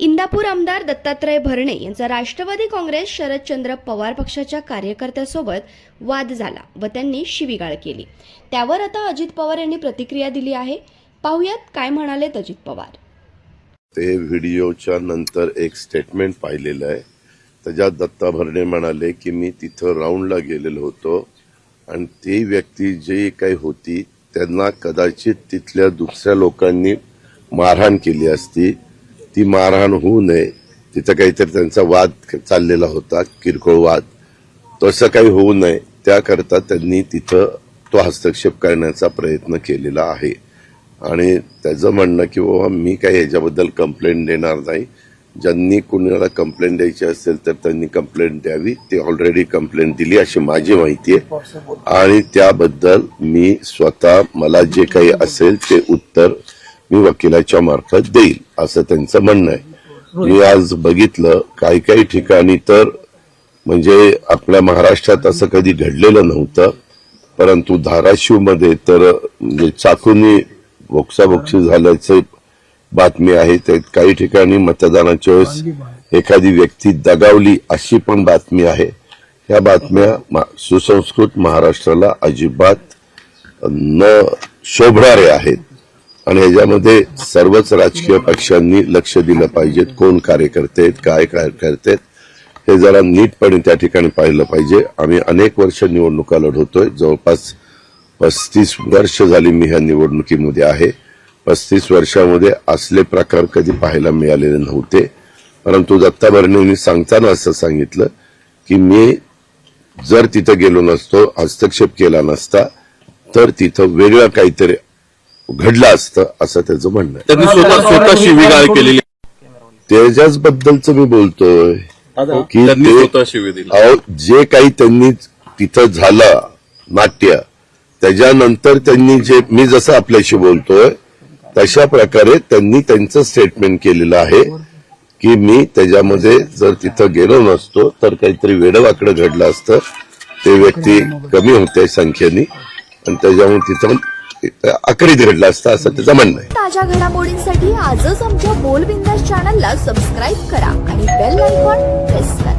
इंदापूर आमदार दत्तात्रय भरणे यांचा राष्ट्रवादी काँग्रेस शरदचंद्र पवार पक्षाच्या कार्यकर्त्यासोबत वाद झाला व त्यांनी शिवीगाळ केली. त्यावर आता अजित पवार यांनी प्रतिक्रिया दिली आहे. पाहुयात काय म्हणालेत अजित पवार. ते व्हिडिओच्या नंतर एक स्टेटमेंट पाहिलेलं आहे. त्याच्यात दत्ता भरणे म्हणाले की मी तिथं राऊंडला गेलेलो होतो आणि ती व्यक्ती जी काही होती त्यांना कदाचित तिथल्या दुसऱ्या लोकांनी मारहाण केली असती ती मारहाण होऊ नये. तिथं काहीतरी त्यांचा वाद चाललेला होता किरकोळ वाद. तसं काही होऊ नये. त्याकरता त्यांनी तिथं तो हस्तक्षेप करण्याचा प्रयत्न केलेला आहे. आणि त्याचं म्हणणं की बाबा मी काही याच्याबद्दल कंप्लेंट देणार नाही. ज्यांनी कुणाला कंप्लेंट द्यायची असेल तर त्यांनी कंप्लेंट द्यावी. ते ऑलरेडी कंप्लेंट दिली अशी माझी माहिती आहे. आणि त्याबद्दल मी स्वतः मला जे काही असेल ते उत्तर मी वकिलाच्या मार्फत देईल असं त्यांचं म्हणणं आहे. मी आज बघितलं काही काही ठिकाणी तर म्हणजे आपल्या महाराष्ट्रात असं कधी घडलेलं नव्हतं परंतु धाराशिवमध्ये तर म्हणजे चाकूनी बोक्साबोक्षी झाल्याचे बातमी आहे. काही ठिकाणी मतदानाच्या वेळेस एखादी व्यक्ती दगावली अशी पण बातमी आहे. या बातम्या सुसंस्कृत महाराष्ट्राला अजिबात न शोभणारे आहेत. आणि ह्याच्यामध्ये सर्वच राजकीय पक्षांनी लक्ष दिलं पाहिजेत. कोण कार्यकर्ते आहेत काय कार्यकर्ते आहेत हे जरा नीटपणे त्या ठिकाणी पाहिलं पाहिजे. आम्ही अनेक वर्ष निवडणुका लढवतोय. जवळपास पस्तीस वर्ष झाली मी ह्या निवडणुकीमध्ये आहे. पस्तीस वर्षामध्ये असले प्रकार कधी पाहायला मिळालेले नव्हते. परंतु दत्ता भरणेंनी सांगताना असं सांगितलं की मी जर तिथं गेलो नसतो हस्तक्षेप केला नसता तर तिथं वेगळं काहीतरी घडलं असतं असं त्याचं म्हणणं त्यांनी स्वतः स्वतः शिवीगाळ केलेली त्याच्याच बद्दलच मी बोलतोय की त्यांनी ते स्वतः शिवी दिली. अहो जे काही त्यांनी तिथं झालं नाट्य त्याच्यानंतर त्यांनी जे मी जसं आपल्याशी बोलतोय तशा प्रकारे त्यांनी त्यांचं स्टेटमेंट केलेलं आहे की मी त्याच्यामध्ये जर तिथं गेलो नसतो तर काहीतरी वेडवाकडं घडलं असतं. ते व्यक्ती कमी होते संख्येने आणि त्याच्यामुळे तिथं आकडीत घडलं असतं असं त्याचं म्हणणं आहे. ताज्या घडामोडींसाठी आजच आमच्या बोलबिंदास चॅनलला सबस्क्राईब करा आणि बेल आयकॉन प्रेस करा.